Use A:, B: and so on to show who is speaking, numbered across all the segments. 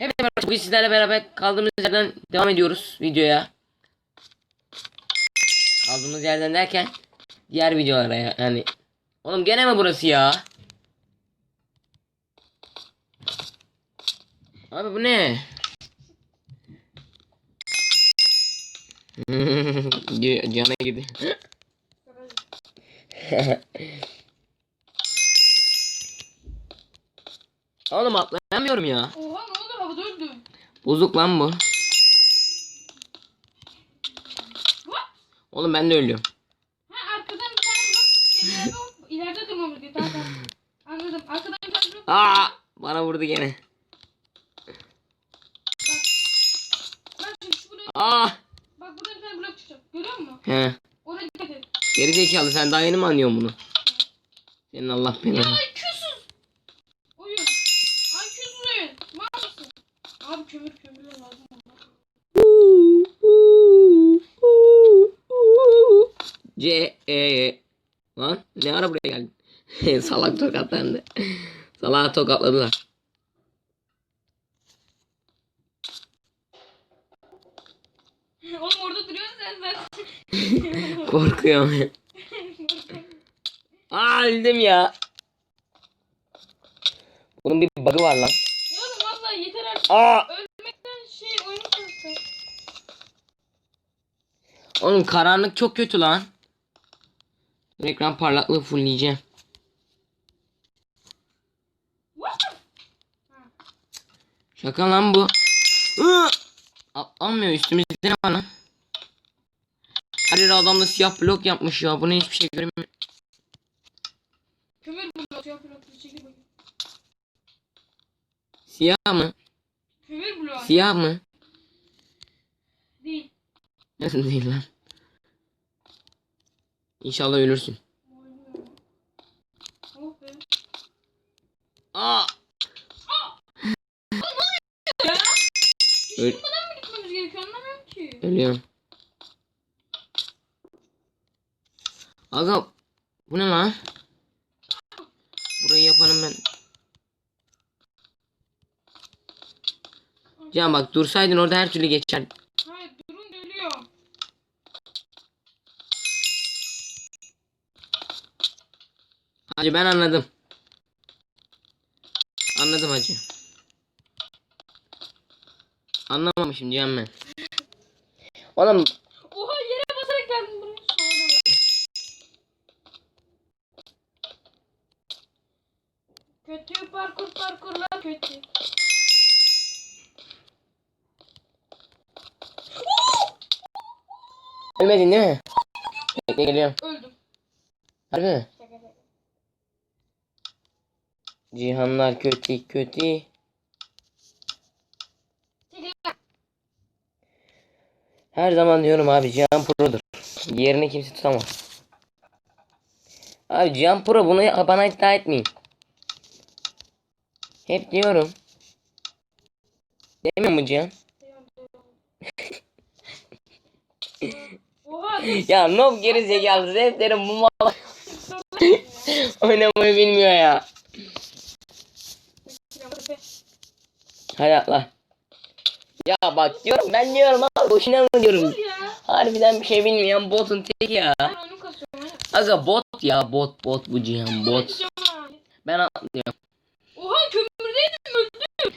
A: Evet bugün sizlerle beraber kaldığımız yerden devam ediyoruz videoya. Kaldığımız yerden derken diğer videolara ya- yani. Oğlum gene mi burası ya? Abi bu ne? Cana gibi. Oğlum atlayamıyorum ya.
B: Oha ne oldu havada öldüm.
A: Bozuk lan bu. Oğlum ben de ölüyorum.
B: Ha arkadan bir tane blok ileride, durmamız gerekiyor. Tamam tamam. Anladım. Arkadan bir tane blok.
A: Aa, bana vurdu gene.
B: Bak şimdi şu buraya.
A: Aa,
B: Bak burada bir tane blok çıkacak. Görüyor musun?
A: he.
B: Oraya dikkat et.
A: Geri zekalı sen daha yeni mi anlıyorsun bunu? Senin Allah belanı.
B: IQ'suz. Oyun. IQ'suz oyun. Mal mısın? Abi kömür kömür lazım.
A: C E Lan ne ara buraya geldin? Salak tokatlandı. Salak tokatladılar.
B: Oğlum orada duruyorsun sen zaten.
A: Korkuyorum. Aa öldüm ya. Bunun bir bug'ı var lan.
B: ya oğlum valla yeter artık.
A: Aa!
B: Ölmekten şey kastı.
A: Oğlum karanlık çok kötü lan. Ekran parlaklığı fullleyeceğim. Şaka lan bu. Atlanmıyor üstümüzde ne var lan? Her yere adamda siyah blok yapmış ya. Buna hiçbir şey göremiyorum.
B: Kömür bloğu. Siyah bakayım.
A: Siyah mı?
B: Kömür bloğu.
A: Siyah mı?
B: Değil.
A: Nasıl değil lan? İnşallah ölürsün.
B: Oh be.
A: Aa!
B: Hiç
A: Öl-
B: durmadan mı gitmemiz gerekiyor anlamıyorum ki.
A: Ölüyorum. Aga bu ne lan? Burayı yapanım ben. Can bak dursaydın orada her türlü geçer.
B: Hayır durun ölüyor.
A: Hacı ben anladım. Anladım hacı. Anlamamışım Cihan ben. Oğlum
B: Oha yere basarak geldim buraya. Kötü parkur parkurlar kötü.
A: Ölmedin değil mi? Bekle geliyorum.
B: Öldüm.
A: Harbi mi? Cihanlar kötü kötü. Her zaman diyorum abi Cihan Pro'dur. Yerini kimse tutamaz. Abi Cihan Pro bunu bana iddia etmeyin. Hep diyorum. Demiyor mu Cihan? Ya noob geri zekalı hep derim bu mal oynamayı bilmiyor ya. Hadi atla. Ya bak diyorum ben diyorum abi boşuna mı diyorum. Harbiden bir şey bilmeyen botun tek ya. Aga bot ya bot bot bu Cihan bot. Ben atlıyorum.
B: Oha kömürdeydim öldüm.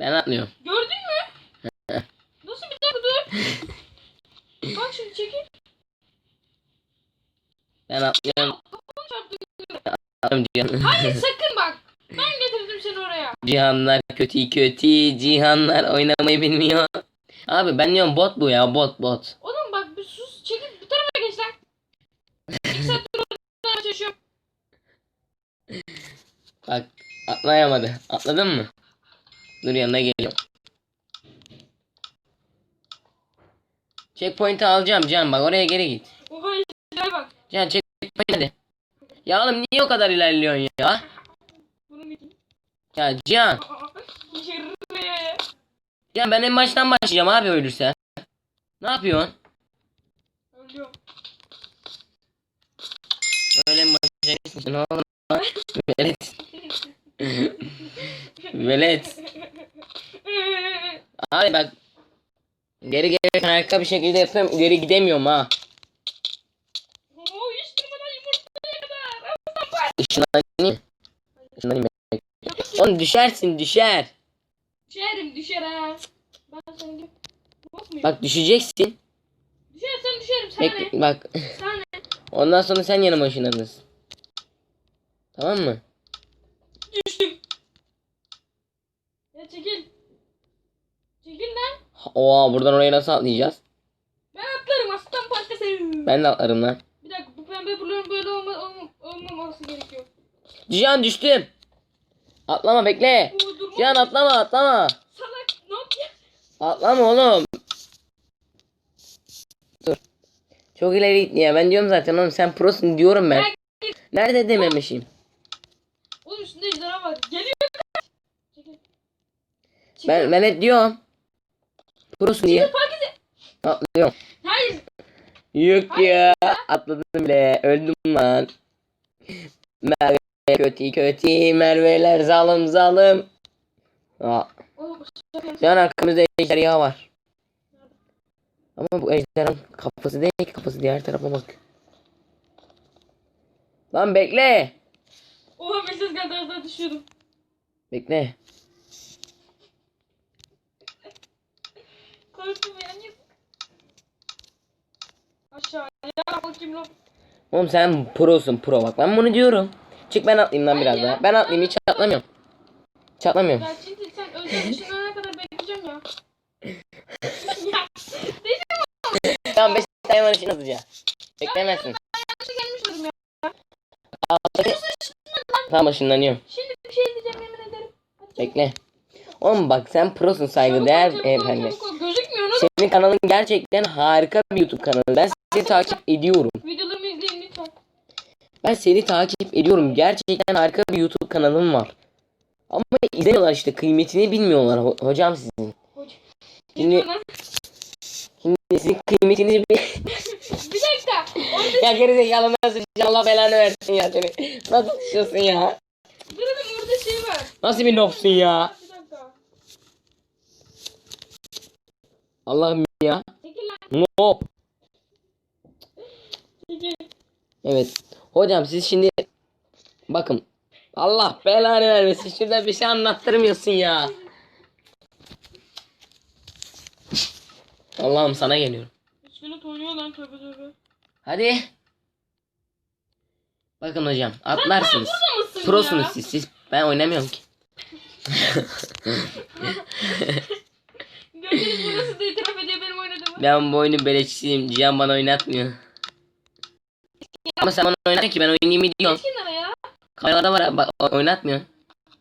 A: Ben atlıyorum.
B: Gördün mü? Nasıl bir dakika dur. Bak şimdi çekil.
A: Ben atlıyorum. Atlıyorum Cihan.
B: Hayır sakın bak. Ben getirdim seni oraya.
A: Cihanlar kötü kötü. Cihanlar oynamayı bilmiyor. Abi ben diyorum bot bu ya bot bot.
B: Oğlum bak bir sus çekil bu tarafa geç lan. İlk saattir orada çalışıyorum.
A: Bak atlayamadı. Atladın mı? Dur yanına geliyorum. Checkpoint'i alacağım Can bak oraya geri git.
B: Oha.
A: Can hadi. Ya oğlum niye o kadar ilerliyorsun ya? Ya Can. Can ben en baştan başlayacağım abi ölürsen. Ne yapıyorsun?
B: Ölüyorum.
A: Öyle mi başlayacaksın? Lan? Velet. Velet. Abi bak. Geri geri harika bir şekilde yapıyorum. Geri gidemiyorum ha.
B: Oo hiç durmadan yumurtaya kadar. Aslan var.
A: Işınlanayım. Işınlanayım. Oğlum düşersin düşer.
B: Düşerim düşer ha. Ben?
A: Bak düşeceksin.
B: Düşersen düşerim sana ne?
A: Bekle, bak.
B: Sana ne?
A: Ondan sonra sen yanıma ışınlanırsın. Tamam mı?
B: Düştüm. Ya çekil. Çekil lan.
A: Ha- Oha buradan oraya nasıl atlayacağız?
B: Ben atlarım aslan parçası.
A: Ben de atlarım lan.
B: Bir dakika bu pembe bloğun böyle olma, olma, olmaması gerekiyor.
A: Cihan düştüm. Atlama bekle. Cihan atlama atlama.
B: Salak ne yapıyorsun?
A: Atlama oğlum. Dur. Çok ileri gitti ya. Ben diyorum zaten oğlum sen prosun diyorum ben. Nerede dememişim.
B: Oğlum üstünde ejderha var. Geliyor. Çekil. Çekil.
A: Ben, ben hep diyorum. Prosun diye. Atlıyorum.
B: Hayır.
A: Yok ya. Atladım bile. Öldüm lan. Merve kötü kötü. Merveler zalim zalim. Aa, şu an arkamızda ejderha var. Ama bu ejderhanın kafası değil ki kafası diğer tarafa bak. Lan bekle.
B: Oha geldi az daha düşüyordum.
A: Bekle.
B: Korktum ya. niye- Aşağıya bakayım lan.
A: Oğlum sen prosun pro bak ben bunu diyorum. Çık ben atlayayım lan biraz daha. Ben atlayayım hiç atlamıyorum. Hiç atlamıyorum.
B: Ya Çintil sen özel ışınlanana kadar bekleyeceğim ya.
A: Tamam 5 tane var için atacağım. Beklemezsin.
B: yanlışa gelmiştim ya.
A: Tamam ışınlanıyorum.
B: Şimdi bir şey diyeceğim yemin ederim. Hadi.
A: Bekle. Oğlum bak sen prosun
B: ol,
A: efendi.
B: çabuk ol. Gözükmüyor lan.
A: Senin kanalın gerçekten harika bir YouTube kanalı. Ben seni takip ediyorum. Ben seni takip ediyorum. Gerçekten harika bir YouTube kanalım var. Ama izlemiyorlar işte kıymetini bilmiyorlar ho- hocam sizin. Şimdi-? Şimdi sizin kıymetinizi bil.
B: Bir dakika. Orada
A: ya gerizekalı nasıl Allah belanı versin ya seni. Nasıl düşüyorsun ya?
B: duralım orada şey var.
A: Nasıl bir nopsun ya?
B: Bir.
A: Allah'ım ya. Nop. Evet. Hocam siz şimdi bakın. Allah belanı vermesin. Şurada bir şey anlattırmıyorsun ya. Allah'ım sana geliyorum.
B: İskelet oynuyor lan tövbe tövbe.
A: Hadi. Bakın hocam atlarsınız.
B: Mısın
A: Prosunuz
B: ya?
A: siz. Siz ben oynamıyorum ki.
B: Gördünüz burası da itiraf ediyor benim oynadığımı.
A: Ben bu oyunu beleşçiyim. Cihan bana oynatmıyor. Ama sen bana oynat ki ben oynayayım diyorum.
B: Kenara ya.
A: Kamerada var bak o- oynatmıyor.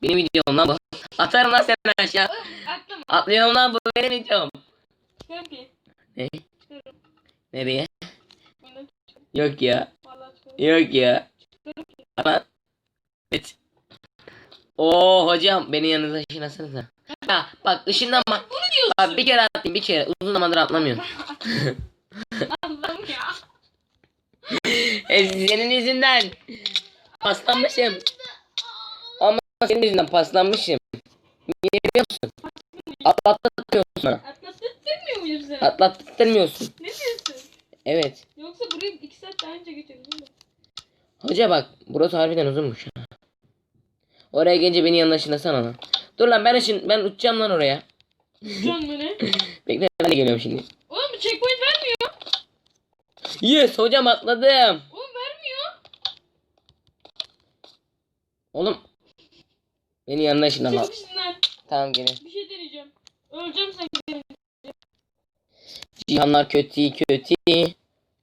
A: Benim videom lan bu. Atarım lan seni aşağı.
B: Atlama.
A: Atlıyorum lan bu benim videom.
B: Ki.
A: Ne? Nereye? Yok ya.
B: Vallahi çıkarım.
A: Yok ya. Lan. Evet. Oo hocam beni yanınıza ışınlasanıza. Ha bak ışınlanma.
B: Bunu diyorsun.
A: Bak bir kere atlayayım bir kere. Uzun zamandır atlamıyorum.
B: Allah'ım ya.
A: E, senin yüzünden. Paslanmışım. Ama senin yüzünden paslanmışım. Niye biliyor musun? Atlattırmıyorsun bana.
B: Atlattırmıyor muyum seni?
A: Atlattırmıyorsun.
B: Ne diyorsun?
A: Evet.
B: Yoksa buraya iki saat daha önce değil mi?
A: Hoca bak burası harbiden uzunmuş. Oraya gelince beni yanına ışınlasana lan. Dur lan ben ışın ben uçacağım lan oraya.
B: Can mı ne?
A: Bekle ben de geliyorum şimdi.
B: Oğlum checkpoint.
A: Yes hocam atladım.
B: Oğlum vermiyor.
A: Oğlum. Beni yanına.
B: Çabuk işinden.
A: Tamam gelin.
B: Bir şey deneyeceğim. Öleceğim sen.
A: Cihanlar kötü kötü.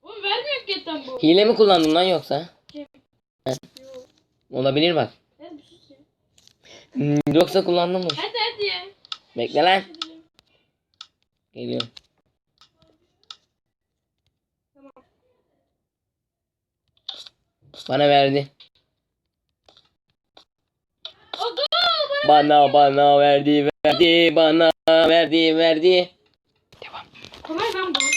B: Oğlum vermiyor hakikaten bu.
A: Hile mi kullandın lan yoksa?
B: Yok.
A: Olabilir bak.
B: Hadi sus ya.
A: Hmm, Yoksa kullandım mı?
B: Hadi hadi.
A: Bekle lan. Geliyorum. Bana verdi. Bana bana verdi verdi bana verdi verdi.
B: Kolay lan bu.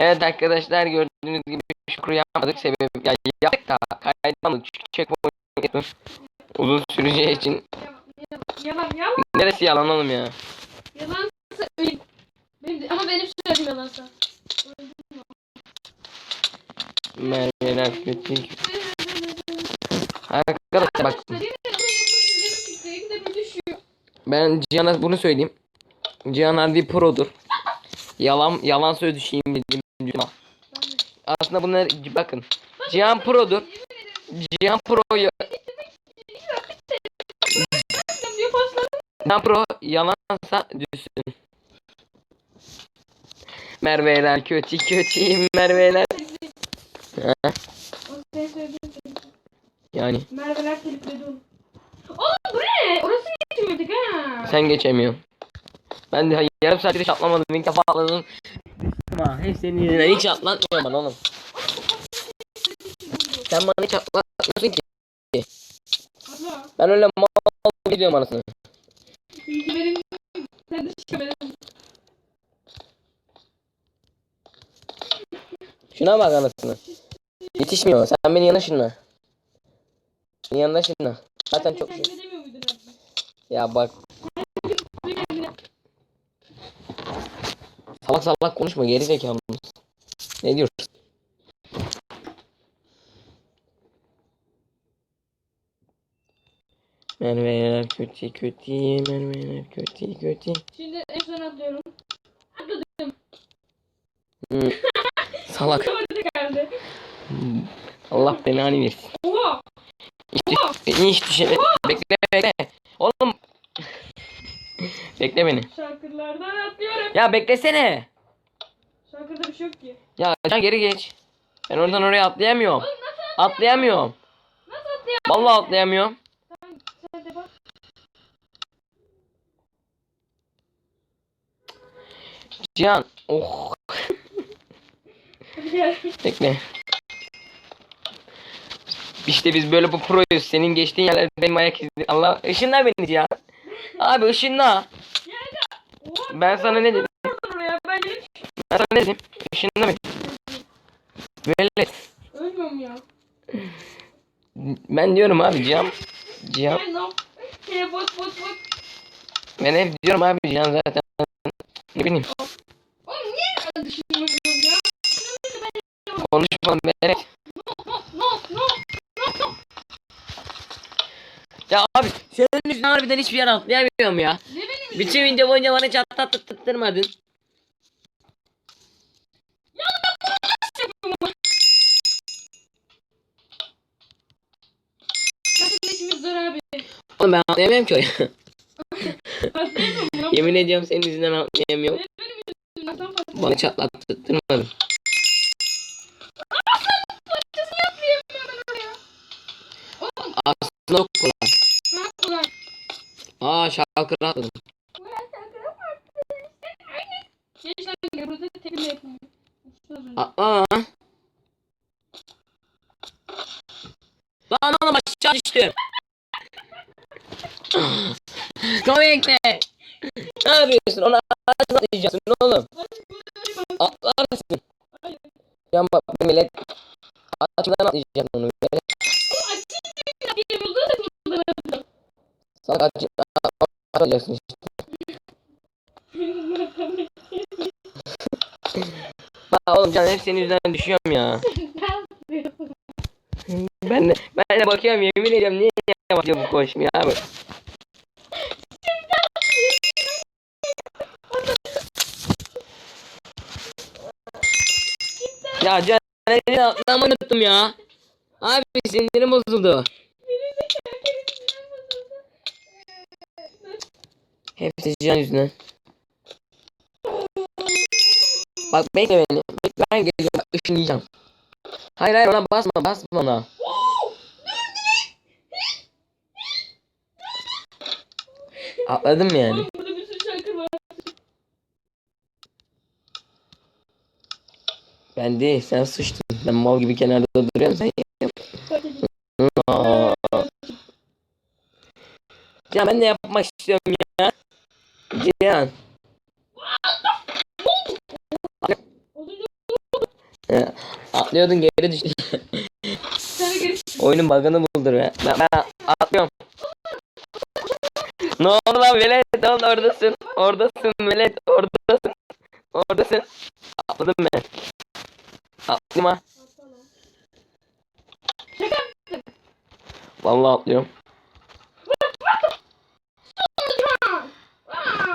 A: Evet arkadaşlar gördüğünüz gibi şükür yapmadık sebebi ya yaptık da kaydamadık çünkü checkpoint uzun süreceği için
B: Yalan yalan.
A: Neresi yalan oğlum ya?
B: Yalansa. Benim ama benim söylediğim yalansa.
A: Merveler kötü. Arkadaşlar bak ben Cihan'a bunu söyleyeyim. Cihan Harbi produr. Yalan yalan söz düşeyim dedim. Aslında bunlar bakın. Cihan produr. Cihan pro ya- Cihan pro yalansa düşsün. Merveler kötü kötü Merveler. Ha, yani
B: Merveler telipledi onu. Oğlum bu ne? Orası geçmiyorduk ha.
A: sen geçemiyorsun. Ben de yarım saattir hiç atlamadım. İlk defa atladım. Ama hep senin yüzünden hiç atlatmıyor bana oğlum. Sen bana hiç atlatmıyorsun ki. Ben öyle mal gidiyorum anasını. Şuna bak anasını. Yetişmiyor. Sen beni yana şunla. Beni yanına şunla. Zaten çok
B: abi?
A: Ya bak salak salak konuşma geri zekalı? Ne diyorsun? Merveler kötü kötü Merveler kötü kötü
B: Şimdi en son atlıyorum. Atladım.
A: Hmm. Salak. Allah belanı versin.
B: Oha.
A: İşte hiç düşe Bekle bekle Oğlum. Bekle beni.
B: Şarkılardan atlıyorum.
A: Ya beklesene.
B: Şarkıda bir şey yok ki.
A: Ya can geri geç. Ben oradan oraya atlayamıyorum.
B: Oğlum nasıl
A: Atlayamıyorum?
B: Nasıl atlayamıyorum?
A: Vallahi atlayamıyorum.
B: Sen, sen de bak.
A: Cihan oh. Bekle İşte biz böyle bu proyuz senin geçtiğin yerler benim ayak izi Allah ışınla beni Cihan Abi ışınla. Ben sana ne dedim.
B: Ben
A: sana ne dedim Işınla beni Böyle
B: ölmüyorum ya.
A: Ben diyorum abi Cihan Cihan
B: Ben
A: hep diyorum abi Cihan zaten Ne bileyim
B: Oğlum niye ya?
A: konuşmam beni
B: No no no.
A: Ya abi senin yüzünden harbiden hiçbir yer atlayamıyorum ya.
B: Ne benim
A: Bütün video boyunca bana çatlattırmadın
B: Zaten işimiz zor abi.
A: Oğlum ben atlayamıyorum ki oraya.
B: Atlayamıyorum. Ya.
A: Yemin ediyorum senin yüzünden atlayamıyorum.
B: Benim yüzümden? Sen fark
A: Bana çatlattırmadın
B: Parçasını atlayamıyorum ben oraya. Oğlum
A: Aslında kolay. Aa şarkı rahatladım
B: Kolay sen kıra Aynen. Gençler gel burada tekme yapın.
A: Atla lan Lan oğlum aşağı düştüm. Komikti Ne yapıyorsun? Ona ağzına atlayacaksın oğlum. Atlar mısın? Ya bak millet. Açmadan atlayacaksın onu böyle
B: Bir buldu da buldu.
A: Sana aç atlayacaksın işte. Bak oğlum can hep senin yüzünden düşüyorum ya. Ben de, ben de bakıyorum yemin ediyorum niye yapıyor bu koşmuyor abi? Ya can elini atlamayı unuttum ya? Abi sinirim bozuldu Hepsi can yüzünden. Bak bekle beni. Bekle ben geliyorum. Bak ışınlayacağım Hayır hayır ona basma basma ona. Atladım yani. Ben değil sen sıçtın Ben mal gibi kenarda duruyorum sen. Ya ben de yapmak istiyorum ya Cihan Atlıyordun geri düştün Oyunun bug'ını buldur ya Ben, ben atlıyorum Ne oldu lan velet? Oldu oradasın? Oradasın velet. Oradasın. Oradasın. Atladım ben.
B: Şaka.
A: Vallahi atlıyorum.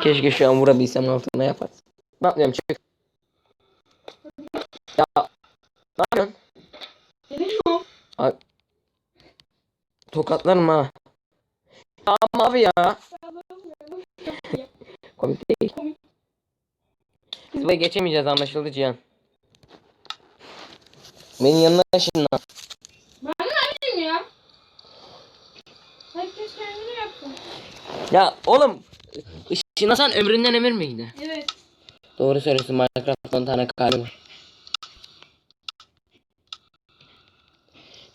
A: Keşke şu an vurabilsem altına yaparsın. Ne yapıyorum çık. Ya. Ne yapıyorsun?
B: Geliyor.
A: Ay. Tokatlarım ha. Tamam abi ya. Komik değil.
B: Komik.
A: Biz buraya geçemeyeceğiz anlaşıldı Cihan. Benim yanına şimdi.
B: Ben ne yapayım ya? Herkes kendini yapsın.
A: Ya oğlum. Işınlasan ömründen ömür müydü?
B: Evet.
A: Doğru söylüyorsun Minecraft'ta 10 tane kalbim var.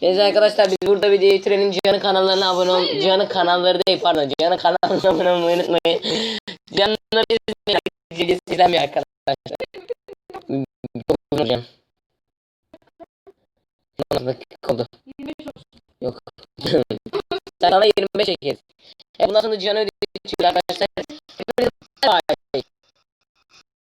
A: Neyse arkadaşlar biz burada videoyu bitirelim. Cihan'ın kanallarına abone ol. Cihan'ın kanalları değil pardon. Cihan'ın kanalına abone olmayı unutmayın. Cihan'ın izlemeyi izlemiyor arkadaşlar. Çok uzun. Nasıl dakika oldu?
B: 25 olsun.
A: Yok. Sana 25 çekeriz. E bundan sonra Cihan'ı ödeyeceğiz arkadaşlar.